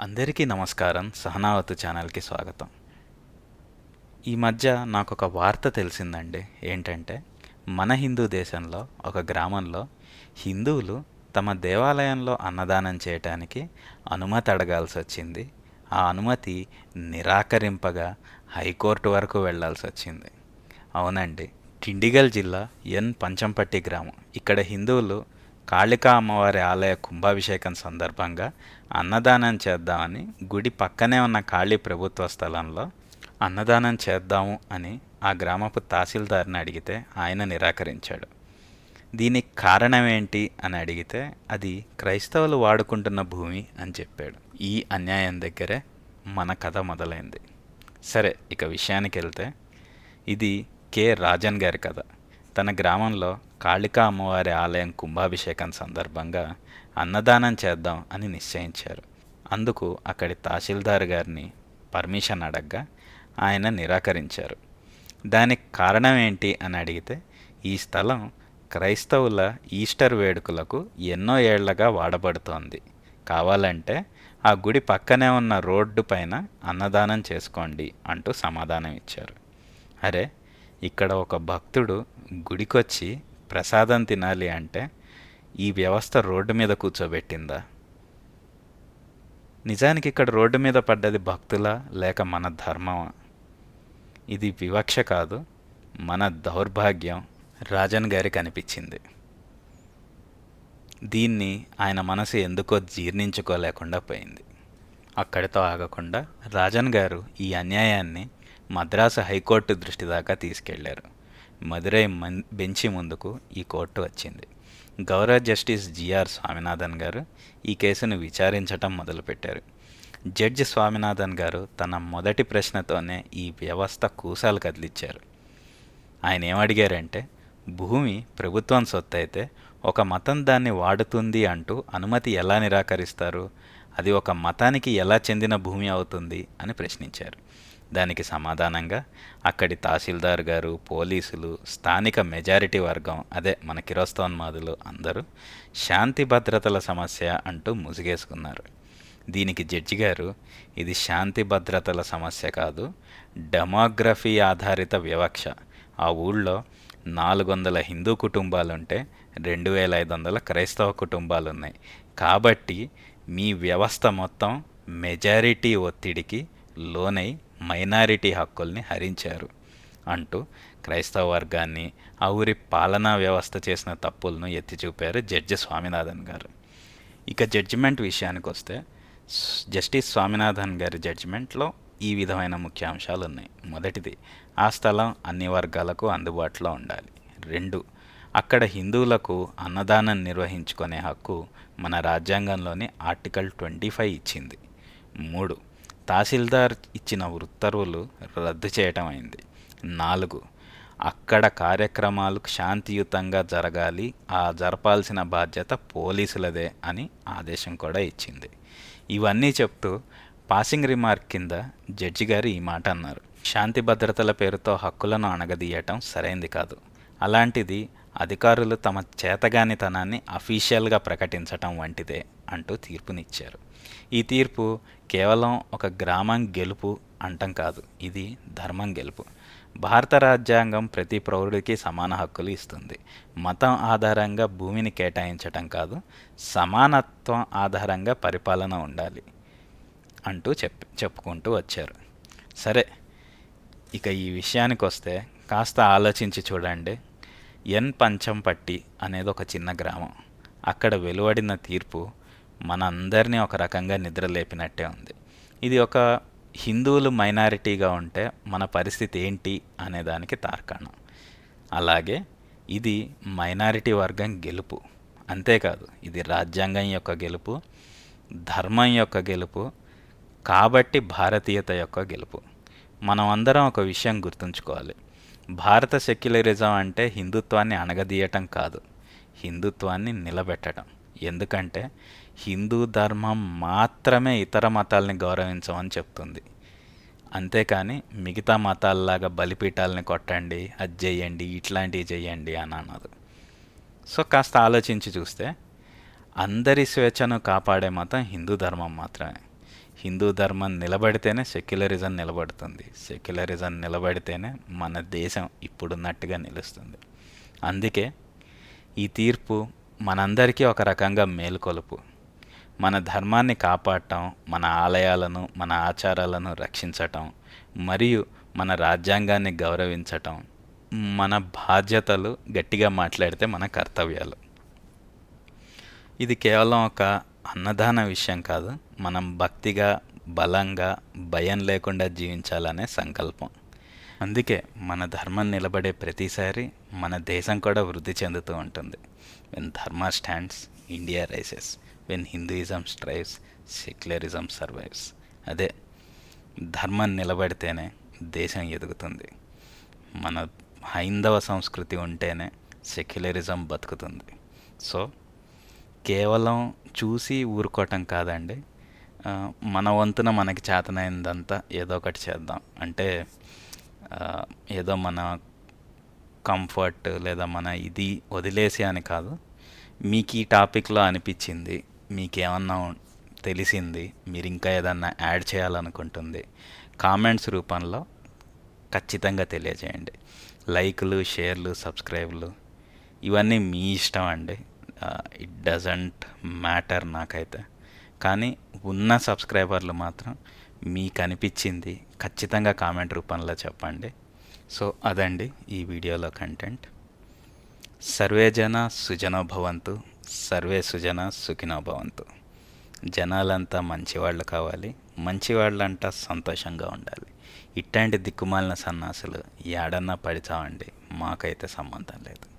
అందరికీ నమస్కారం. సహనావతి ఛానల్కి స్వాగతం. ఈ మధ్య నాకు ఒక వార్త తెలిసిందండి. ఏంటంటే మన హిందూ దేశంలో ఒక గ్రామంలో హిందువులు తమ దేవాలయంలో అన్నదానం చేయటానికి అనుమతి అడగాల్సి వచ్చింది ఆ అనుమతి నిరాకరింపగా హైకోర్టు వరకు వెళ్ళాల్సి వచ్చింది అవునండి. కిండిగల్ జిల్లా ఎన్ పంచంపట్టి గ్రామం. ఇక్కడ హిందువులు కాళికా అమ్మవారి ఆలయ కుంభాభిషేకం సందర్భంగా అన్నదానం చేద్దామని గుడి పక్కనే ఉన్న ఖాళీ ప్రభుత్వ స్థలంలో అన్నదానం చేద్దాము అని ఆ గ్రామపు తహసీల్దార్ని అడిగితే ఆయన నిరాకరించాడు. దీనికి కారణం ఏంటి అని అడిగితే అది క్రైస్తవులు వాడుకుంటున్న భూమి అని చెప్పాడు. ఈ అన్యాయం దగ్గరే మన కథ మొదలైంది. సరే ఇక విషయానికి వెళ్తే ఇది కె. రాజన్ గారి కథ. తన గ్రామంలో కాళికా అమ్మవారి ఆలయం కుంభాభిషేకం సందర్భంగా అన్నదానం చేద్దాం అని నిశ్చయించారు. అందుకు అక్కడి తహసీల్దార్ గారిని పర్మిషన్ అడగ్గా ఆయన నిరాకరించారు. దానికి కారణం ఏంటి అని అడిగితే ఈ స్థలం క్రైస్తవుల ఈస్టర్ వేడుకలకు ఎన్నో ఏళ్ళగా వాడబడుతోంది. కావాలంటే ఆ గుడి పక్కనే ఉన్న రోడ్డు పైన అన్నదానం చేసుకోండి అంటూ సమాధానం ఇచ్చారు అరే ఇక్కడ ఒక భక్తుడు గుడికొచ్చి ప్రసాదం తినాలి అంటే ఈ వ్యవస్థ రోడ్డు మీద కూర్చోబెట్టిందా? నిజానికి ఇక్కడ రోడ్డు మీద పడ్డది భక్తులా లేక మన ధర్మమా? ఇది వివక్ష కాదు మన దౌర్భాగ్యం రాజన్ గారికి అనిపించింది దీన్ని ఆయన మనసు ఎందుకో జీర్ణించుకోలేకుండా పోయింది. అక్కడితో ఆగకుండా రాజన్ గారు ఈ అన్యాయాన్ని మద్రాసు హైకోర్టు దృష్టి దాకా తీసుకెళ్ళారు. మదురై మన్ బెంచి ముందుకు ఈ కోర్టు వచ్చింది. గౌరవ జస్టిస్ జిఆర్ స్వామినాథన్ గారు ఈ కేసును విచారించటం మొదలుపెట్టారు. జడ్జి స్వామినాథన్ గారు తన మొదటి ప్రశ్నతోనే ఈ వ్యవస్థ కూసాలు కదిలిచ్చారు. ఆయన ఏమడిగారంటే భూమి ప్రభుత్వం సొత్తు అయితే ఒక మతం దాన్ని వాడుతుంది అంటూ అనుమతి ఎలా నిరాకరిస్తారు? అది ఒక మతానికి ఎలా చెందిన భూమి అవుతుంది? అని ప్రశ్నించారు. దానికి సమాధానంగా అక్కడి తహసీల్దార్ గారు పోలీసులు స్థానిక మెజారిటీ వర్గం అదే మన కిరోస్తోన్మాదులు అందరూ శాంతి భద్రతల సమస్య అంటూ ముసిగేసుకున్నారు. దీనికి జడ్జి గారు ఇది శాంతి భద్రతల సమస్య కాదు డెమోగ్రఫీ ఆధారిత వివక్ష. ఆ ఊళ్ళో నాలుగు వందల హిందూ కుటుంబాలుంటే రెండు వేల ఐదు వందల క్రైస్తవ కుటుంబాలు ఉన్నాయి కాబట్టి మీ వ్యవస్థ మొత్తం మెజారిటీ ఒత్తిడికి లోనై మైనారిటీ హక్కుల్ని హరించారు అంటూ క్రైస్తవ వర్గాన్ని ఆ ఊరి పాలనా వ్యవస్థ చేసిన తప్పులను ఎత్తి చూపారు జడ్జి స్వామినాథన్ గారు. ఇక జడ్జిమెంట్ విషయానికి వస్తే జస్టిస్ స్వామినాథన్ గారి జడ్జిమెంట్లో ఈ విధమైన ముఖ్యాంశాలు ఉన్నాయి. మొదటిది ఆ స్థలం అన్ని వర్గాలకు అందుబాటులో ఉండాలి. రెండు అక్కడ హిందువులకు అన్నదానం నిర్వహించుకునే హక్కు మన రాజ్యాంగంలోని ఆర్టికల్ ట్వంటీ ఫైవ్ ఇచ్చింది. మూడు తహసీల్దార్ ఇచ్చిన ఉత్తర్వులు రద్దు చేయటం అయింది. నాలుగు అక్కడ కార్యక్రమాలు శాంతియుతంగా జరగాలి ఆ జరపాల్సిన బాధ్యత పోలీసులదే అని ఆదేశం కూడా ఇచ్చింది. ఇవన్నీ చెప్తూ పాసింగ్ రిమార్క్ కింద జడ్జి గారు ఈ మాట అన్నారు. శాంతి భద్రతల పేరుతో హక్కులను అణగదీయటం సరైంది కాదు. అలాంటిది అధికారులు తమ చేతగానితనాన్ని అఫీషియల్గా ప్రకటించటం వంటిదే. అంటూ తీర్పునిచ్చారు. ఈ తీర్పు కేవలం ఒక గ్రామం గెలుపు అంటం కాదు ఇది ధర్మం గెలుపు. భారత రాజ్యాంగం ప్రతి పౌరుడికి సమాన హక్కులు ఇస్తుంది. మతం ఆధారంగా భూమిని కేటాయించటం కాదు సమానత్వం ఆధారంగా పరిపాలన ఉండాలి అంటూ చెప్ చెప్పుకుంటూ వచ్చారు. సరే ఇక ఈ విషయానికి వస్తే కాస్త ఆలోచించి చూడండి. ఎన్ పంచంపట్టి అనేది ఒక చిన్న గ్రామం. అక్కడ వెలువడిన తీర్పు మనందరినీ ఒక రకంగా నిద్రలేపినట్టే ఉంది. ఇది ఒక హిందువులు మైనారిటీగా ఉంటే మన పరిస్థితి ఏంటి అనే దానికి తార్కాణం. అలాగే ఇది మైనారిటీ వర్గం గెలుపు. అంతేకాదు ఇది రాజ్యాంగం యొక్క గెలుపు ధర్మం యొక్క గెలుపు కాబట్టి భారతీయత యొక్క గెలుపు. మనం అందరం ఒక విషయం గుర్తుంచుకోవాలి. భారత సెక్యులరిజం అంటే హిందుత్వాన్ని అణగదీయటం కాదు హిందుత్వాన్ని నిలబెట్టడం. ఎందుకంటే హిందూ ధర్మం మాత్రమే ఇతర మతాల్ని గౌరవించమని చెప్తుంది. అంతేకాని మిగతా మతాల్లాగా బలిపీఠాలని కొట్టండి అది చేయండి ఇట్లాంటివి చేయండి అని అన్నది సో కాస్త ఆలోచించి చూస్తే అందరి స్వేచ్ఛను కాపాడే మతం హిందూ ధర్మం మాత్రమే. హిందూ ధర్మం నిలబడితేనే సెక్యులరిజం నిలబడుతుంది. సెక్యులరిజం నిలబడితేనే మన దేశం ఇప్పుడున్నట్టుగా నిలుస్తుంది. అందుకే ఈ తీర్పు మనందరికీ ఒక రకంగా మేలుకొలుపు. మన ధర్మాన్ని కాపాడటం మన ఆలయాలను మన ఆచారాలను రక్షించటం మరియు మన రాజ్యాంగాన్ని గౌరవించటం మన బాధ్యతలు గట్టిగా మాట్లాడితే మన కర్తవ్యాలు. ఇది కేవలం ఒక అన్నదాన విషయం కాదు మనం భక్తిగా బలంగా భయం లేకుండా జీవించాలనే సంకల్పం. అందుకే మన ధర్మం నిలబడే ప్రతిసారి మన దేశం కూడా వృద్ధి చెందుతూ ఉంటుంది. Dharma stands India rises when Hinduism strives secularism survives అదే ధర్మం నిలబడితేనే దేశం ఎదుగుతుంది. మన హైందవ సంస్కృతి ఉంటేనే సెక్యులరిజం బతుకుతుంది. సో కేవలం చూసి ఊరుకోవటం కాదండి. మన వంతున మనకి చేతనైందంతా ఏదో ఒకటి చేద్దాం. అంటే ఏదో మన కంఫర్ట్ లేదా మన ఇది వదిలేసి అని కాదు. మీకు ఈ టాపిక్లో అనిపించింది మీకేమన్నా తెలిసింది మీరు ఇంకా ఏదన్నా యాడ్ చేయాలనుకుంటుంది కామెంట్స్ రూపంలో ఖచ్చితంగా తెలియజేయండి. లైక్లు షేర్లు సబ్స్క్రైబ్లు ఇవన్నీ మీ ఇష్టం అండి. ఇట్ డజంట్ మ్యాటర్ నాకైతే. కానీ ఉన్న సబ్స్క్రైబర్లు మాత్రం మీకు అనిపించింది ఖచ్చితంగా కామెంట్ రూపంలో చెప్పండి. సో అదండి ఈ వీడియోలో కంటెంట్. సర్వేజన సుజనో భవంతు. సర్వే సుజన సుఖినో భవంతు. జనాలంతా మంచివాళ్ళు కావాలి. మంచివాళ్ళంటా సంతోషంగా ఉండాలి. ఇట్లాంటి దిక్కుమాలిన సన్నాసులు ఏడన్నా పడిచామండి మాకైతే సంబంధం లేదు.